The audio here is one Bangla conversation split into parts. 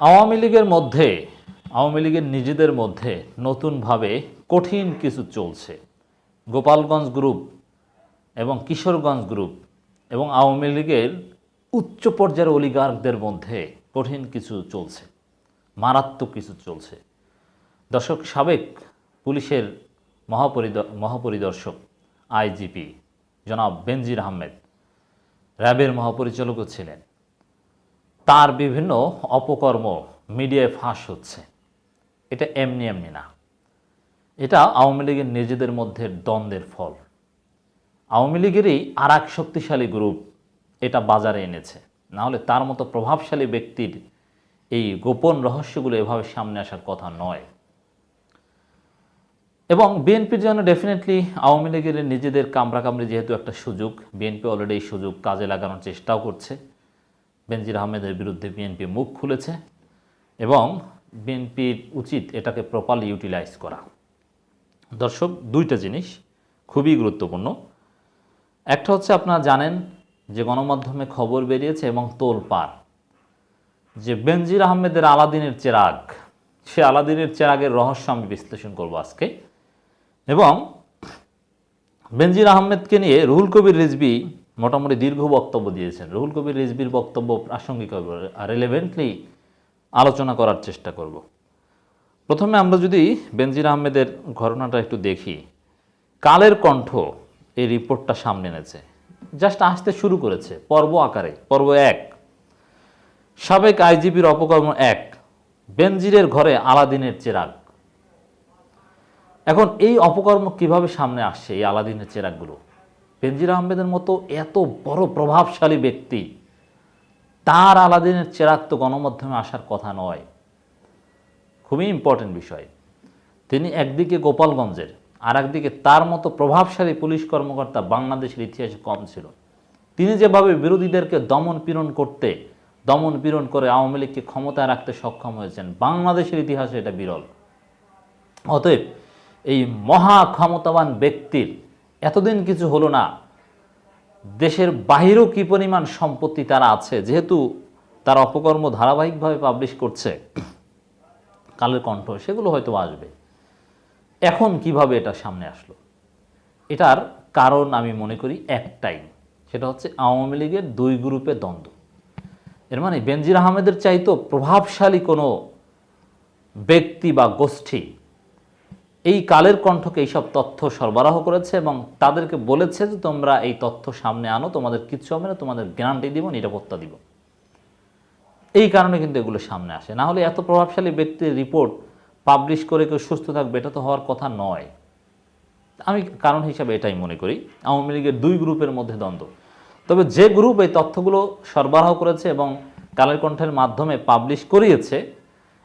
আওয়ামী লীগের মধ্যে, আওয়ামী লীগের নিজেদের মধ্যে নতুনভাবে কঠিন কিছু চলছে। গোপালগঞ্জ গ্রুপ এবং কিশোরগঞ্জ গ্রুপ এবং আওয়ামী লীগের উচ্চ পর্যায়ের অলিগার্কদের মধ্যে কঠিন কিছু চলছে, মারাত্মক কিছু চলছে। দর্শক সাবেক পুলিশের মহাপরিদ, মহাপরিদর্শক, আইজিপি জনাব বেনজির আহমেদ, র্যাবের মহাপরিচালকও ছিলেন। তার বিভিন্ন অপকর্ম মিডিয়ায় ফাঁস হচ্ছে। এটা এমনি এমনি না। এটা আওয়ামী লীগের নিজেদের মধ্যে দ্বন্দ্বের ফল। আওয়ামী লীগেরই আর এক শক্তিশালী গ্রুপ এটা বাজারে এনেছে। না হলে তার মতো প্রভাবশালী ব্যক্তির এই গোপন রহস্যগুলো এভাবে সামনে আসার কথা নয়। এবং বিএনপির জন্য ডেফিনেটলি আওয়ামী লীগের নিজেদের কামড়াকামড়ি যেহেতু একটা সুযোগ বিএনপি অলরেডি এই সুযোগ কাজে লাগানোর চেষ্টাও করছে। বেনজির আহমেদের বিরুদ্ধে বিএনপি মুখ খুলেছে এবং বিএনপির উচিত এটাকে প্রপারলি ইউটিলাইজ করা। দর্শক, দুইটা জিনিস খুবই গুরুত্বপূর্ণ। একটা হচ্ছে আপনারা জানেন যে গণমাধ্যমে খবর বেরিয়েছে এবং তোল পার যে বেনজির আহমেদের আলাদিনের চেরাগ, সে আলাদিনের চেরাগের রহস্য আমি বিশ্লেষণ করব আজকে। এবং বেনজির আহমেদকে নিয়ে রুহুল কবির রিজবি মোটামুটি দীর্ঘ বক্তব্য দিয়েছেন। রুহুল কবির রিজবির বক্তব্য প্রাসঙ্গিক রেলেভেন্টলি আলোচনা করার চেষ্টা করব। প্রথমে আমরা যদি বেনজির আহমেদের ঘটনাটা একটু দেখি। কালের কণ্ঠ এই রিপোর্টটা সামনে এনেছে। জাস্ট আসতে শুরু করেছে, পর্ব আকারে, পর্ব এক। সাবেক আইজিপির অপকর্ম এক, বেনজিরের ঘরে আলাদিনের চেরাগ। এখন এই অপকর্ম কীভাবে সামনে আসছে এই আলাদিনের চেরাগগুলো? বেনজির আহমেদের মতো এত বড় প্রভাবশালী ব্যক্তি, তার আলাদিনের চেরাগ তো গণমাধ্যমে আসার কথা নয়। খুবই ইম্পর্টেন্ট বিষয়। তিনি একদিকে গোপালগঞ্জের আর একদিকে তার মতো প্রভাবশালী পুলিশ কর্মকর্তা বাংলাদেশের ইতিহাসে কম ছিল। তিনি যেভাবে বিরোধীদেরকে দমন পীড়ন করতে, দমন পীড়ন করে আওয়ামী লীগকে ক্ষমতায় রাখতে সক্ষম হয়েছেন, বাংলাদেশের ইতিহাসে এটা বিরল। অতএব এই মহা ক্ষমতাবান ব্যক্তির এতদিন কিছু হলো না। দেশের বাহিরেও কী পরিমাণ সম্পত্তি তারা আছে, যেহেতু তার অপকর্ম ধারাবাহিকভাবে পাবলিশ করছে, কালের কণ্ঠ, সেগুলো হয়তো আসবে। এখন কীভাবে এটা সামনে আসলো? এটার কারণ আমি মনে করি একটাই, সেটা হচ্ছে আওয়ামী লীগের দুই গ্রুপে দ্বন্দ্ব। এর মানে বেনজির আহমেদের চাইতো প্রভাবশালী কোনো ব্যক্তি বা গোষ্ঠী এই কালের কণ্ঠকে এইসব তথ্য সরবরাহ করেছে এবং তাদেরকে বলেছে যে তোমরা এই তথ্য সামনে আনো, তোমাদের কিচ্ছু হবে না, তোমাদের গ্যারান্টি দিব, নিরাপত্তা দিব। এই কারণে কিন্তু এগুলো সামনে আসে। না হলে এত প্রভাবশালী ব্যক্তির রিপোর্ট পাবলিশ করে কেউ সুস্থ থাকবে, এটা তো হওয়ার কথা নয়। আমি কারণ হিসাবে এটাই মনে করি, আওয়ামী লীগের দুই গ্রুপের মধ্যে দ্বন্দ্ব। তবে যে গ্রুপ এই তথ্যগুলো সরবরাহ করেছে এবং কালের কণ্ঠের মাধ্যমে পাবলিশ করিয়েছে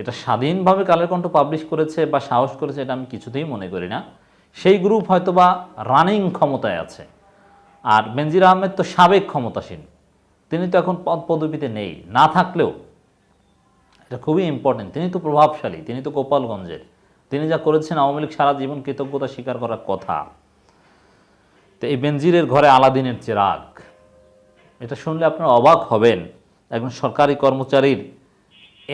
এটা স্বাধীনভাবে কালের কণ্ঠ পাবলিশ করেছে বা সাহস করেছে এটা আমি কিছুতেই মনে করি না। সেই গ্রুপ হয়তো বা রানিং ক্ষমতায় আছে। আর বেনজির আহমেদ তো সাবেক ক্ষমতাসীন। তিনি তো এখন পদ পদবিতে নেই। না থাকলেও এটা খুবই ইম্পর্টেন্ট তিনি তো প্রভাবশালী, তিনি তো গোপালগঞ্জের। তিনি যা করেছেন আওয়ামী লীগ সারা জীবন কৃতজ্ঞতা স্বীকার করার কথা। তো এই বেনজিরের ঘরে আলাদিনের চেরাগ। এটা শুনলে আপনারা অবাক হবেন। একজন সরকারি কর্মচারীর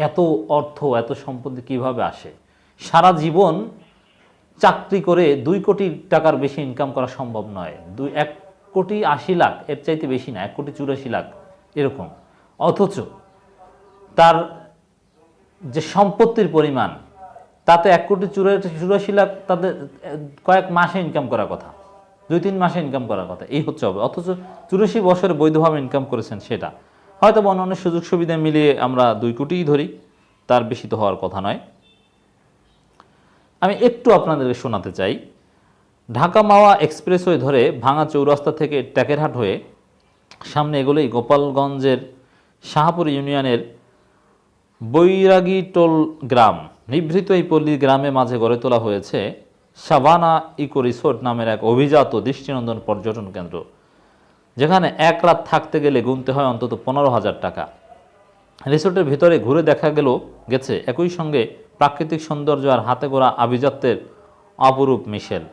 এত অর্থ, এত সম্পত্তি কীভাবে আসে? সারা জীবন চাকরি করে দুই কোটি টাকার বেশি ইনকাম করা সম্ভব নয়। দুই, এক কোটি আশি লাখ, এর চাইতে বেশি না, এক কোটি চুরাশি লাখ, এরকম। অথচ তার যে সম্পত্তির পরিমাণ, তাতে এক কোটি চুরাশি লাখ তাদের কয়েক মাসে ইনকাম করার কথা, দুই, তিন মাসে ইনকাম করার কথা, এই হচ্ছে হবে অথচ চুরাশি বছরে বৈধভাবে ইনকাম করেছেন সেটা। হয়তো বা অন্যান্য সুযোগ সুবিধা মিলিয়ে আমরা দুই কোটিই ধরি, তার বেশি তো হওয়ার কথা নয়। আমি একটু আপনাদেরকে শোনাতে চাই। ঢাকা মাওয়া এক্সপ্রেসওয়ে ধরে ভাঙা চৌরাস্তা থেকে ট্যাকেরহাট হয়ে সামনে এগোলেই গোপালগঞ্জের শাহপুর ইউনিয়নের বৈরাগী টোল গ্রাম। নিভৃত এই পল্লী গ্রামে মাঝে গড়ে তোলা হয়েছে সাভানা ইকো রিসোর্ট নামের এক অভিজাত দৃষ্টিনন্দন পর্যটন কেন্দ্র। যেখানে এক রাত থাকতে গেলে গুনতে হয় অন্তত পনেরো হাজার টাকা। রিসোর্টের ভিতরে ঘুরে দেখা গেল, গেছে একই সঙ্গে প্রাকৃতিক সৌন্দর্য আর হাতে গোড়া আভিজাত্যের অপরূপ মিশেল।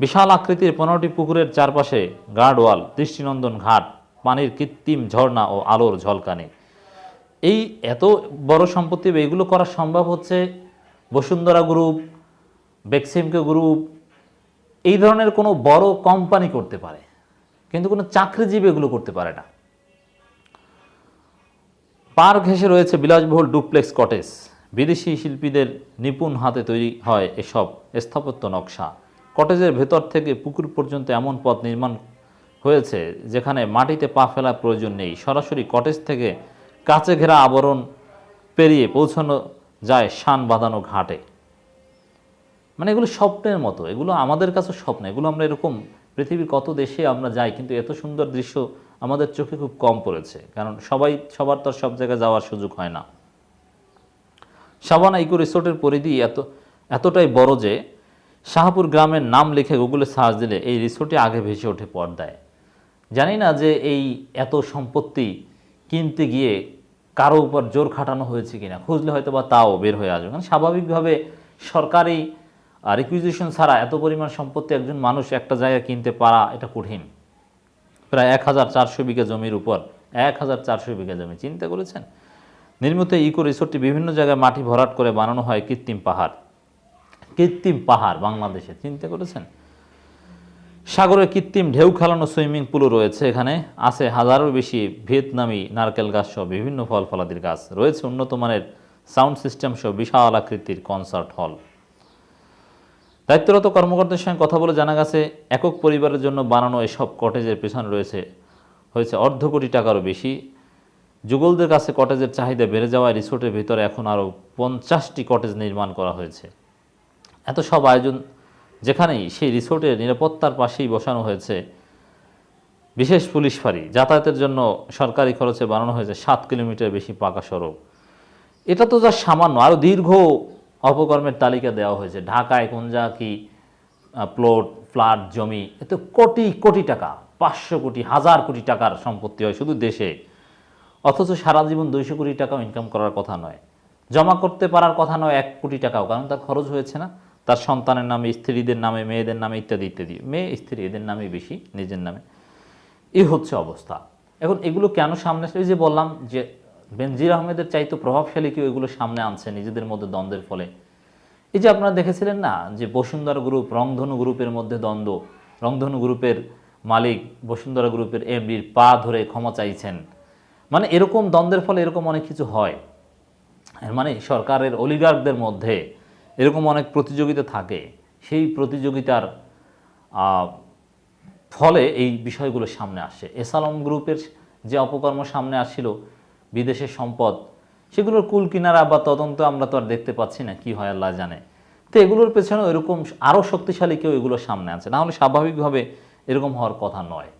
বিশাল আকৃতির পনেরোটি পুকুরের চারপাশে গার্ডওয়াল দৃষ্টিনন্দন ঘাট, পানির কৃত্রিম ঝর্ণা ও আলোর ঝলকানি। এই এত বড় সম্পত্তি এগুলো করা সম্ভব হচ্ছে বসুন্ধরা গ্রুপ, বেক্সিমকে গ্রুপ, এই ধরনের কোনো বড় কোম্পানি করতে পারে। কিন্তু কোনো চাকরিজীবী এগুলো করতে পারে না। পার ঘেঁষে রয়েছে বিলাসবহুল ডুপ্লেক্স কটেজ। বিদেশি শিল্পীদের নিপুণ হাতে তৈরি হয় এসব স্থাপত্য নকশা। কটেজের ভেতর থেকে পুকুর পর্যন্ত এমন পথ নির্মাণ হয়েছে যেখানে মাটিতে পা ফেলার প্রয়োজন নেই। সরাসরি কটেজ থেকে কাছে ঘেরা আবরণ পেরিয়ে পৌঁছানো যায় শান বাঁধানো ঘাটে। মানে এগুলো স্বপ্নের মতো, এগুলো আমাদের কাছে স্বপ্ন, এগুলো আমরা এরকম পৃথিবীর কত দেশে আমরা যাই, কিন্তু এত সুন্দর দৃশ্য আমাদের চোখে খুব কম পড়েছে। কারণ সবাই, সবার তো সব জায়গায় যাওয়ার সুযোগ হয় না। সাবানা ইকো রিসোর্টের পরিধি এত, এতটাই বড় যে শাহপুর গ্রামের নাম লিখে গুগলে সার্চ দিলে এই রিসোর্টে আগে ভেসে ওঠে পর্দায়। জানি না যে এই এত সম্পত্তি কিনতে গিয়ে কারও উপর জোর খাটানো হয়েছে কিনা, খুঁজলে হয়তো বা তাও বের হয়ে আসবে। কারণ স্বাভাবিকভাবে সরকারি রিকুইজিশন ছাড়া এত পরিমাণ সম্পত্তি একজন মানুষ একটা জায়গায় কিনতে পারা এটা কঠিন। প্রায় এক হাজার চারশো বিঘা জমির উপর এক হাজার চারশো বিঘা জমি, চিন্তা করেছেন? নির্মিত ইকো রিসোর্টটি বিভিন্ন জায়গায় মাটি ভরাট করে বানানো হয় কৃত্রিম পাহাড়। কৃত্রিম পাহাড় বাংলাদেশে, চিন্তা করেছেন? সাগরের কৃত্রিম ঢেউ খেলানো সুইমিং পুলও রয়েছে এখানে। আছে হাজারো বেশি ভিয়েতনামি নারকেল গাছ সহ বিভিন্ন ফল ফলাদির গাছ। রয়েছে উন্নত মানের সাউন্ড সিস্টেম সহ বিশাল আকৃতির কনসার্ট হল। দায়িত্বরত কর্মকর্তার সঙ্গে কথা বলে জানা গেছে, একক পরিবারের জন্য বানানো এসব কটেজের পেছনে রয়েছে, হয়েছে অর্ধ কোটি টাকারও বেশি। যুগলদের কাছে কটেজের চাহিদা বেড়ে যাওয়ায় রিসোর্টের ভিতরে এখন আরও পঞ্চাশটি কটেজ নির্মাণ করা হয়েছে। এত সব আয়োজন যেখানেই সেই রিসোর্টের নিরাপত্তার পাশেই বসানো হয়েছে। বিশেষ পুলিশ ফাঁড়ি, যাতায়াতের জন্য সরকারি খরচে বানানো হয়েছে সাত কিলোমিটার বেশি পাকা সড়ক। এটা তো যা সামান্য, আরও দীর্ঘ অপকর্মের তালিকা দেওয়া হয়েছে। ঢাকায় কোন যা কি প্লট, ফ্ল্যাট, জমি, এতে কোটি কোটি টাকা, পাঁচশো কোটি, হাজার কোটি টাকার সম্পত্তি হয় শুধু দেশে। অথচ সারা জীবন দুইশো কোটি টাকাও ইনকাম করার কথা নয়। জমা করতে পারার কথা নয় এক কোটি টাকাও, কারণ তার খরচ হয়েছে না। তার সন্তানের নামে, স্ত্রীদের নামে, মেয়েদের নামে, ইত্যাদি ইত্যাদি। মেয়ে, স্ত্রী, এদের নামে বেশি, নিজের নামে। এই হচ্ছে অবস্থা। এখন এগুলো কেন সামনে আসলে? যে বললাম যে বেনজির আহমেদের চাইতে প্রভাবশালী কেউ এগুলো সামনে আনছে নিজেদের মধ্যে দ্বন্দ্বের ফলে। এই যে আপনারা দেখেছিলেন না যে বসুন্ধরা গ্রুপ, রংধনু গ্রুপের মধ্যে দ্বন্দ্ব, রংধনু গ্রুপের মালিক, বসুন্ধরা গ্রুপের এমডির পা ধরে ক্ষমা চাইছেন। মানে এরকম দ্বন্দ্বের ফলে এরকম অনেক কিছু হয়। মানে সরকারের অলিগার্কদের মধ্যে এরকম অনেক প্রতিযোগিতা থাকে। সেই প্রতিযোগিতার ফলে এই বিষয়গুলো সামনে আসে। এসালম গ্রুপের যে অপকর্ম সামনে আসছিল বিদেশের সম্পদ, সেগুলোর কুল কিনারা বা তদন্ত আমরা তো আর দেখতে পাচ্ছি না, কি হয় আল্লাহ জানে। তো এগুলোর পেছনে এরকম আরও শক্তিশালী কেউ এগুলো সামনে আছে। না হলে স্বাভাবিকভাবে এরকম হওয়ার কথা নয়।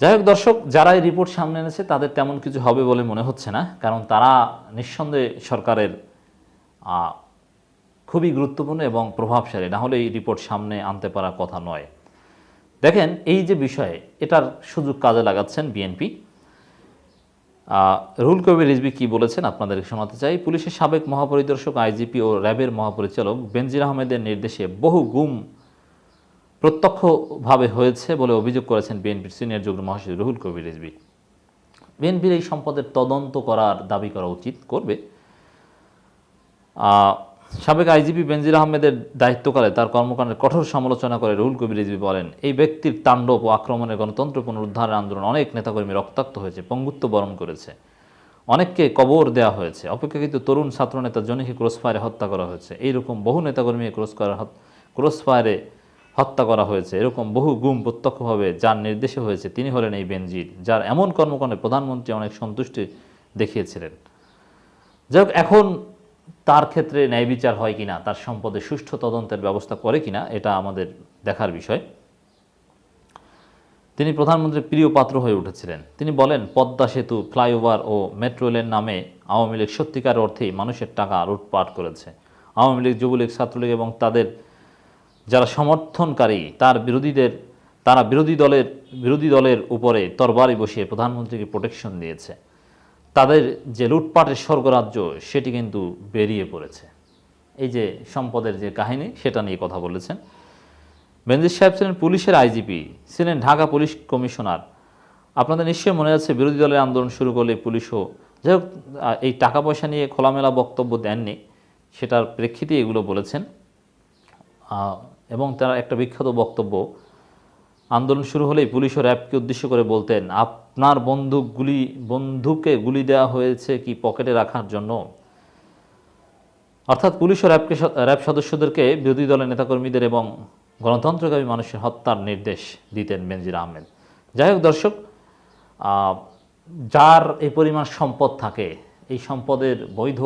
যাই হোক দর্শক, যারা এই রিপোর্ট সামনে এনেছে, তাদের তেমন কিছু হবে বলে মনে হচ্ছে না। কারণ তারা নিঃসন্দেহে সরকারের খুবই গুরুত্বপূর্ণ এবং প্রভাবশালী। না হলে এই রিপোর্ট সামনে আনতে পারার কথা নয়। দেখেন, এই যে বিষয়ে এটার সুযোগ কাজে লাগাচ্ছেন বিএনপি। রুল কবির রিজবি কি বলেছেন আপনাদের শোনাতে চাই। পুলিশের সাবেক মহাপরিদর্শক, আইজিপি ও র্যাবের মহাপরিচালক বেনজির আহমেদের নির্দেশে বহু গুম প্রত্যক্ষভাবে হয়েছে বলে অভিযোগ করেছেন বিএনপির সিনিয়র যুগ্ম মহাসচিব রুহুল কবির রিজবি বিএনপির এই সম্পদের তদন্ত করার দাবি করা উচিত করবে। সাবেক আইজিপি বেনজির আহমেদের দায়িত্বকালে তার কর্মকাণ্ডের কঠোর সমালোচনা করে রুহুল কবির রিজভি বলেন, এই ব্যক্তির তাণ্ডব ও আক্রমণের গণতন্ত্র পুনরুদ্ধারের আন্দোলন অনেক নেতাকর্মী রক্তাক্ত হয়েছে, পঙ্গুত্ব বরণ করেছে। অনেককে কবর দেওয়া হয়েছে। অপেক্ষাকৃত তরুণ ছাত্রনেতা জনিকে ক্রসফায়ারে হত্যা করা হয়েছে। এইরকম বহু নেতাকর্মী ক্রস করা ক্রসফায়ারে হত্যা করা হয়েছে। এরকম বহু গুম প্রত্যক্ষভাবে যার নির্দেশে হয়েছে তিনি হলেন এই বেনজির, যার এমন কর্মকাণ্ডে প্রধানমন্ত্রী অনেক সন্তুষ্টি দেখিয়েছিলেন। যাই এখন তার ক্ষেত্রে ন্যায় বিচার হয় কিনা, তার সম্পদে সুষ্ঠু তদন্তের ব্যবস্থা করে কিনা, এটা আমাদের দেখার বিষয়। তিনি প্রধানমন্ত্রীর প্রিয় পাত্র হয়ে উঠেছিলেন। তিনি বলেন, পদ্মা সেতু, ফ্লাইওভার ও মেট্রো রেল নামে আওয়ামী লীগ সত্যিকার অর্থেই মানুষের টাকা লুটপাট করেছে। আওয়ামী লীগ, যুবলীগ, ছাত্রলীগ এবং তাদের যারা সমর্থনকারী, তার বিরোধীদের, তারা বিরোধী দলের বিরোধী দলের উপরে তরবারি বসিয়ে প্রধানমন্ত্রীকে প্রোটেকশন দিয়েছে। তাদের যে লুটপাটের স্বর্গরাজ্য, সেটি কিন্তু বেরিয়ে পড়েছে। এই যে সম্পদের যে কাহিনী, সেটা নিয়ে কথা বলেছেন। বেনজির সাহেব ছিলেন পুলিশের আইজিপি, ছিলেন ঢাকা পুলিশ কমিশনার। আপনাদের নিশ্চয়ই মনে আছে, বিরোধী দলের আন্দোলন শুরু করলে পুলিশও যাই হোক এই টাকা পয়সা নিয়ে খোলামেলা বক্তব্য দেননি, সেটার প্রেক্ষিতে এগুলো বলেছেন। এবং তারা একটা বিখ্যাত বক্তব্য আন্দোলন শুরু হলেই পুলিশ ও র্যাবকে উদ্দেশ্য করে বলতেন, আপনার বন্দুক গুলি, বন্ধুকে গুলি দেওয়া হয়েছে কি পকেটে রাখার জন্য? অর্থাৎ পুলিশ ও র্যাবকে র্যাব সদস্যদেরকে বিরোধী দলের নেতাকর্মীদের এবং গণতন্ত্রকামী মানুষের হত্যার নির্দেশ দিতেন বেনজির আহমেদ। যাই হোক দর্শক যার এই পরিমাণ সম্পদ থাকে, এই সম্পদের বৈধ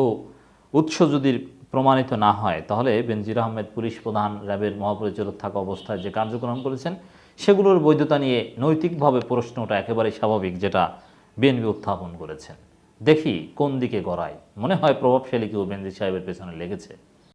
উৎস যদি প্রমাণিত না হয়, তাহলে বেনজির আহমেদ পুলিশ প্রধান র্যাবের মহাপরিচালক থাকা অবস্থায় যে কার্যক্রম করেছেন সেগুলোর বৈধতা নিয়ে নৈতিকভাবে প্রশ্নটা একেবারে স্বাভাবিক, যেটা বিএনপি উত্থাপন করেছেন। দেখি কোন দিকে গড়ায়। মনে হয় প্রভাবশালী কেউ বেনজির সাহেবের পেছনে লেগেছে।